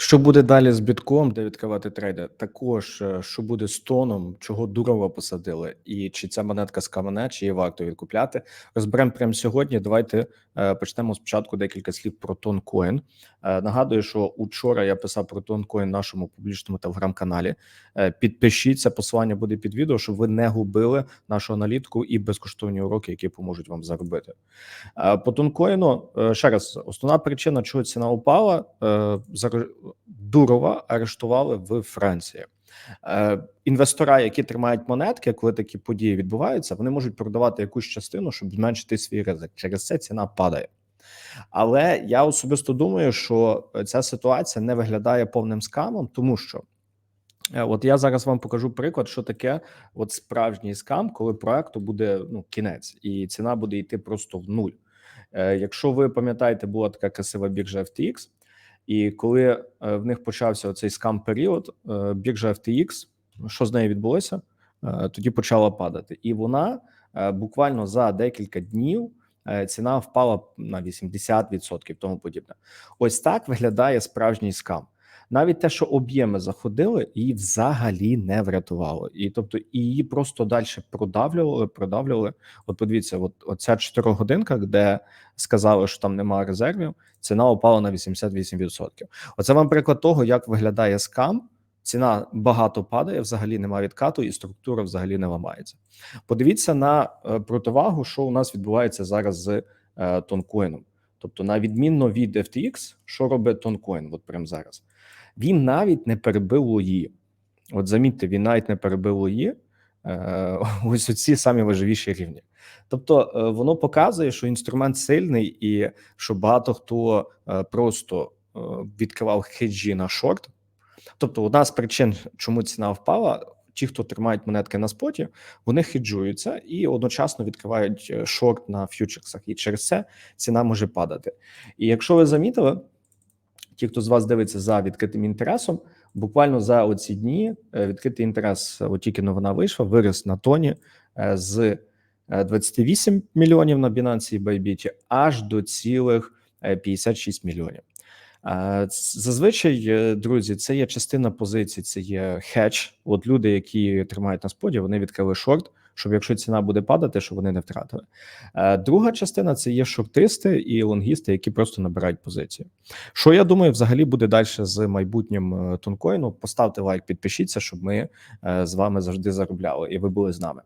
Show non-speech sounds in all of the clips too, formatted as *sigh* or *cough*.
Що буде далі з бітком, де відкривати трейди? Також е, що буде з тоном, чого Дурова посадили, і чи ця монетка з камене, чи її варто відкупляти? Розберемо прямо сьогодні. Давайте е, почнемо спочатку декілька слів про тонкоін. Е, нагадую, що учора я писав про тонкоін нашому публічному телеграм-каналі. Е, підпишіться, посилання буде під відео, щоб ви не губили нашу аналітику і безкоштовні уроки, які поможуть вам заробити. Е, по тонкоїну е, ще раз основна причина, чого ціна упала. Е, Дурова арештували в Франції. Е, інвестора, які тримають монетки, коли такі події відбуваються, вони можуть продавати якусь частину, щоб зменшити свій ризик. Через це ціна падає. Але я особисто думаю, що ця ситуація не виглядає повним скамом, тому що е, от я зараз вам покажу приклад, що таке от справжній скам, коли проекту буде ну кінець, і ціна буде йти просто в нуль. Е, Якщо ви пам'ятаєте, була така красива біржа FTX, і коли е, в них почався цей скам період, е, біржа FTX, що з нею відбулося? Е, Тоді почала падати, і вона буквально за декілька днів ціна впала на 80% тому подібне. Ось так виглядає справжній скам. Навіть те, що об'єми заходили, її взагалі не врятувало, і тобто її просто далі продавлювали, продавлювали. От подивіться, от оця 4 годинка, де сказали, що там немає резервів, ціна упала на 88%. Оце вам приклад того, як виглядає скам. Ціна багато падає, взагалі немає відкату, і структура взагалі не ламається. Подивіться на е, противагу, що у нас відбувається зараз з е, тонкоїном. Тобто, на відмінно від FTX, що робить тонкоін? От прямо зараз він навіть не перебив лої. От замітьте, він навіть не перебив лої. Е, *laughs* ось оці самі важливіші рівні. Тобто, е, воно показує, що інструмент сильний, і що багато хто е, просто відкривав хеджі на шорт. Тобто, одна з причин, чому ціна впала, ті, хто тримають монетки на споті, вони хеджуються і одночасно відкривають шорт на фьючерсах, і через це ціна може падати. І якщо ви замітили, ті, хто з вас дивиться за відкритим інтересом, буквально за оці дні е, відкритий інтерес, е, от тільки новина вийшла, виріс на тоні е, з е, 28 мільйонів на Binance і Bybit аж до цілих е, 56 мільйонів. Зазвичай, друзі, це є частина позицій, це є хедж. От люди, які тримають на споді, вони відкрили шорт, щоб якщо ціна буде падати, щоб вони не втратили. Е, Друга частина це є шортисти і лонгісти, які просто набирають позиції. Що я думаю, взагалі буде далі з майбутнім е, тонкоїну? Поставте лайк, підпишіться, щоб ми е, з вами завжди заробляли, і ви були з нами.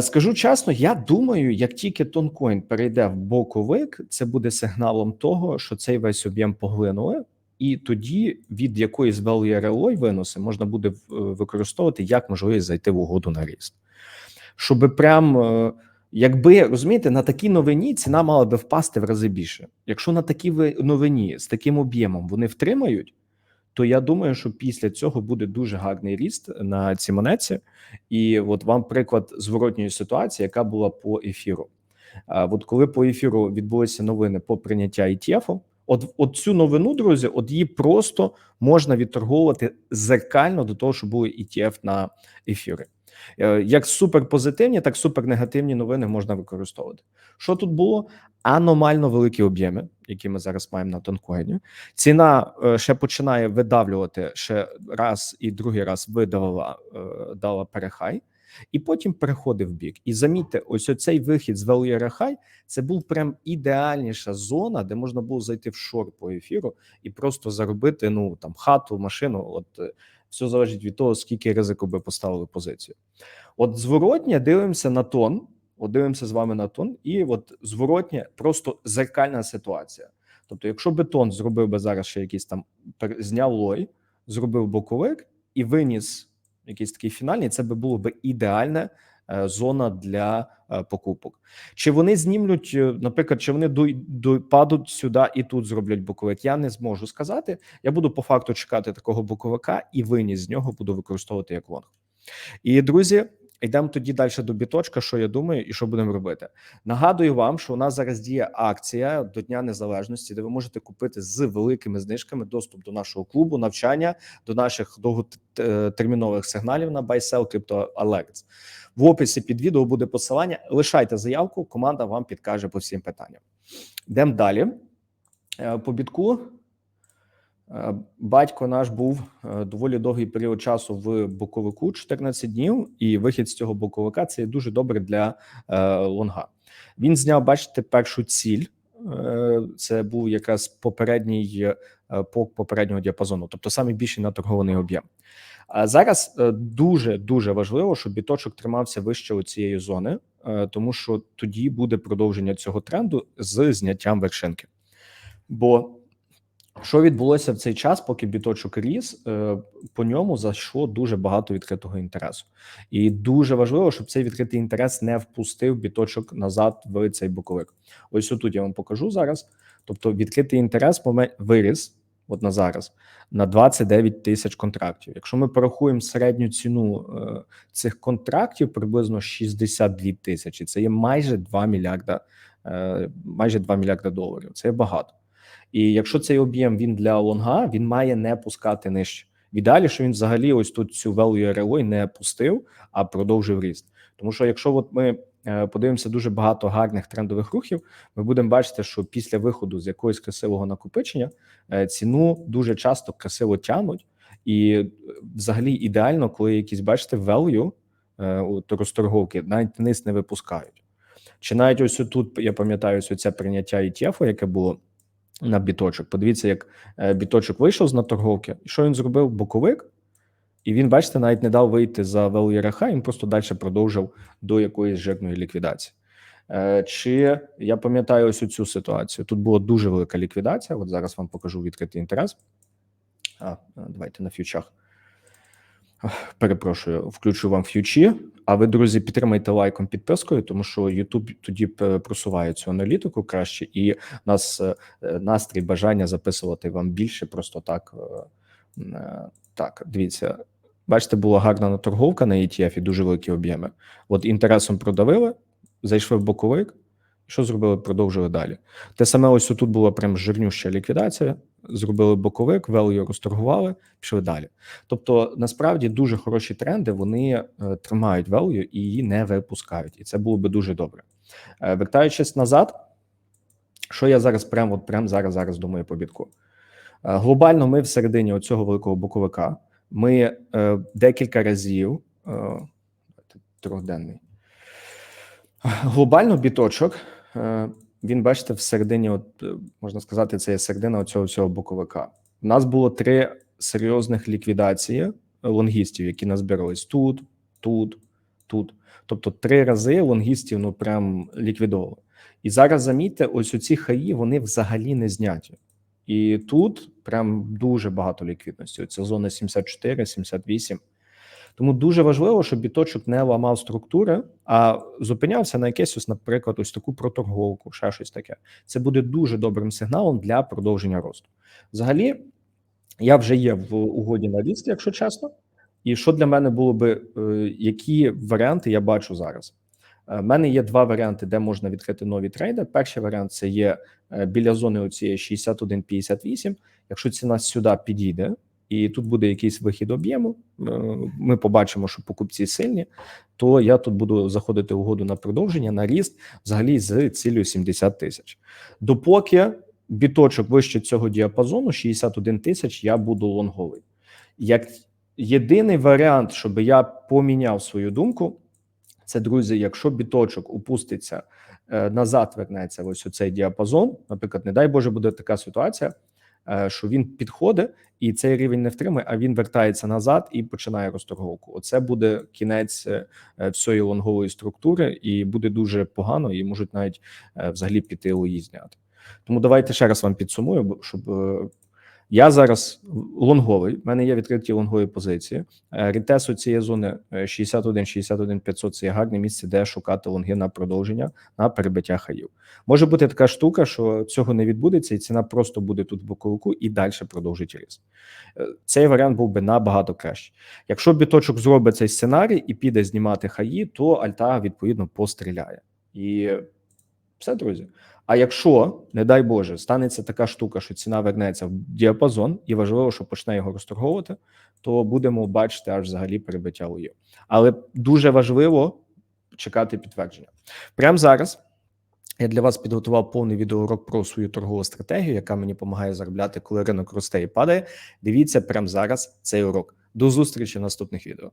Скажу чесно, я думаю, як тільки тонкоін перейде в боковик, це буде сигналом того, що цей весь об'єм поглинули, і тоді від якоїсь value RLO виноси можна буде е, використовувати як можливість зайти в угоду на ріст. Щоб прям, е, якби розумієте, на такій новині ціна мала би впасти в рази більше. Якщо на такій новині з таким об'ємом вони втримають, то я думаю, що після цього буде дуже гарний ріст на цій монеті. І от вам приклад зворотньої ситуації, яка була по ефіру. От коли по ефіру відбулися новини по прийняття ETF, от, от цю новину, друзі, от її просто можна відторговувати зеркально до того, що були ETF на ефірі. Е, Як суперпозитивні, так супернегативні новини можна використовувати. Що тут було? Аномально великі об'єми, які ми зараз маємо на тонкоїні. Ціна е, ще починає видавлювати ще раз і другий раз видавала, е, дала перехай, і потім переходив в бік. І замітьте, ось оцей вихід з value high – це був прям ідеальніша зона, де можна було зайти в шорт по ефіру і просто заробити ну там хату, машину. От е, все залежить від того, скільки ризику би поставили позицію. От зворотня дивимося на тон. От дивимося з вами на тон, і от зворотня просто зеркальна ситуація. Тобто, якщо бетон зробив би зараз ще якийсь там зняв лой, зробив боковик і виніс якийсь такий фінальний, це би було би ідеальна е, зона для е, покупок. Чи вони знімлють, е, наприклад, чи вони падуть сюди і тут зроблять боковик? Я не зможу сказати. Я буду по факту чекати такого боковика і виніс з нього буду використовувати як лонг. І друзі, йдемо тоді далі до біточка. Що я думаю, і що будемо робити? Нагадую вам, що у нас зараз діє акція до Дня Незалежності, де ви можете купити з великими знижками доступ до нашого клубу, навчання, до наших довготермінових сигналів на Buy Sell Crypto Alerts. В описі під відео буде посилання. Лишайте заявку, команда вам підкаже по всім питанням. Йдемо далі. Е, По бітку. Е, Батько наш був е, доволі довгий період часу в боковику 14 днів, і вихід з цього боковика це дуже добре для е, лонга. Він зняв, бачите, першу ціль. Це був якраз попередній е, по попереднього діапазону, тобто саме більший наторгований об'єм. А зараз дуже дуже важливо, щоб біточок тримався вище у цієї зони, тому що тоді буде продовження цього тренду з зняттям вершинки. Бо що відбулося в цей час, поки біточок ріс, е, по ньому зайшло дуже багато відкритого інтересу, і дуже важливо, щоб цей відкритий інтерес не впустив біточок назад в цей боковик. Ось отут я вам покажу зараз. Тобто, відкритий інтерес виріс от на зараз на 29 тисяч контрактів. Якщо ми порахуємо середню ціну е, цих контрактів, приблизно 62 тисячі. Це є майже 2 мільярда, е, майже 2 мільярда доларів. Це є багато. І якщо цей об'єм він для лонга, він має не пускати нижче. В ідеалі, що він взагалі ось тут цю value ROI не пустив, а продовжив ріст. Тому що якщо от ми е, подивимося дуже багато гарних трендових рухів, ми будемо бачити, що після виходу з якогось красивого накопичення е, ціну дуже часто красиво тянуть, і е, взагалі ідеально, коли якісь бачите value от розторговки, навіть низ не випускають. Чи навіть ось тут я пам'ятаю ось це прийняття ETF, яке було на біточок. Подивіться, як е, біточок вийшов з наторговки, і що він зробив? Боковик, і він, бачите, навіть не дав вийти за ВЛРХ, він просто далі продовжив до якоїсь жирної ліквідації. Е, чи я пам'ятаю ось цю ситуацію? Тут була дуже велика ліквідація. От зараз вам покажу відкритий інтерес. А, Давайте на фьючах. Перепрошую, включу вам ф'ючі. А ви, друзі, підтримайте лайком, підпискою, тому що YouTube тоді просуває цю аналітику краще, і у нас е, настрій бажання записувати вам більше. Просто так е, е, так. Дивіться, бачите, була гарна наторговка на ETF і дуже великі об'єми. От інтересом продавили, зайшли в боковик. Що зробили? Продовжили далі. Те саме, ось тут була прям жирнюща ліквідація. Зробили боковик, велію розторгували, пішли далі. Тобто, насправді дуже хороші тренди вони е, тримають велію і її не випускають, і це було би дуже добре. Е, вертаючись назад, що я зараз прямо от прямо зараз зараз думаю по бітку. Е, глобально, ми всередині цього великого боковика. Ми декілька разів трьохденний. Глобально біточок Е, він, бачите, всередині, от е, можна сказати, це є середина оцього всього боковика. У нас було три серйозних ліквідації лонгістів, які назбирались тут, тут, тут. Тобто три рази лонгістів ну прям ліквідовували. І зараз замітьте, ось оці хаї вони взагалі не зняті. І тут прям дуже багато ліквідності. Оця зона 74, 78. Тому дуже важливо, щоб біточок не ламав структури, а зупинявся на якесь, ось, наприклад, ось таку проторговку, ще щось таке. Це буде дуже добрим сигналом для продовження росту. Взагалі, я вже є в угоді на ріст, якщо чесно. І що для мене було би, е, які варіанти я бачу зараз? У е, мене є два варіанти, де можна відкрити нові трейди. Перший варіант це є е, біля зони оцієї 61,58. Якщо ціна сюди підійде, і тут буде якийсь вихід об'єму. Е, ми побачимо, що покупці сильні. То я тут буду заходити в угоду на продовження на ріст взагалі з цілею 70 тисяч. Допоки біточок вище цього діапазону 61 тисяч, я буду лонговий. Як єдиний варіант, щоб я поміняв свою думку, це друзі, якщо біточок упуститься е, назад, вернеться ось у цей діапазон. Наприклад, не дай Боже, буде така ситуація. Е, що він підходить і цей рівень не втримує, а він вертається назад і починає розторговку. Оце буде кінець е, всієї лонгової структури, і буде дуже погано, і можуть навіть е, взагалі піти зняти. Тому давайте ще раз вам підсумую, щоб я зараз лонговий. в мене є відкриті лонгові позиції. Е, Рітесу цієї зони 61, 61, 500 – Це є гарне місце, де шукати лонги на продовження на перебиття хаїв. Може бути така штука, що цього не відбудеться, і ціна просто буде тут в боковику і далі продовжить ріст. Е, цей варіант був би набагато краще. Якщо біточок зробить цей сценарій і піде знімати хаї, то альта відповідно постріляє і все, друзі. А якщо, не дай Боже, станеться така штука, що ціна вернеться в діапазон, і важливо, що почне його розторговувати, то будемо бачити аж взагалі перебиття УЄ. Але дуже важливо чекати підтвердження. Прямо зараз Я для вас підготував повний відеоурок про свою торгову стратегію, яка мені допомагає заробляти, коли ринок росте і падає. Дивіться прямо зараз цей урок. До зустрічі в наступних відео.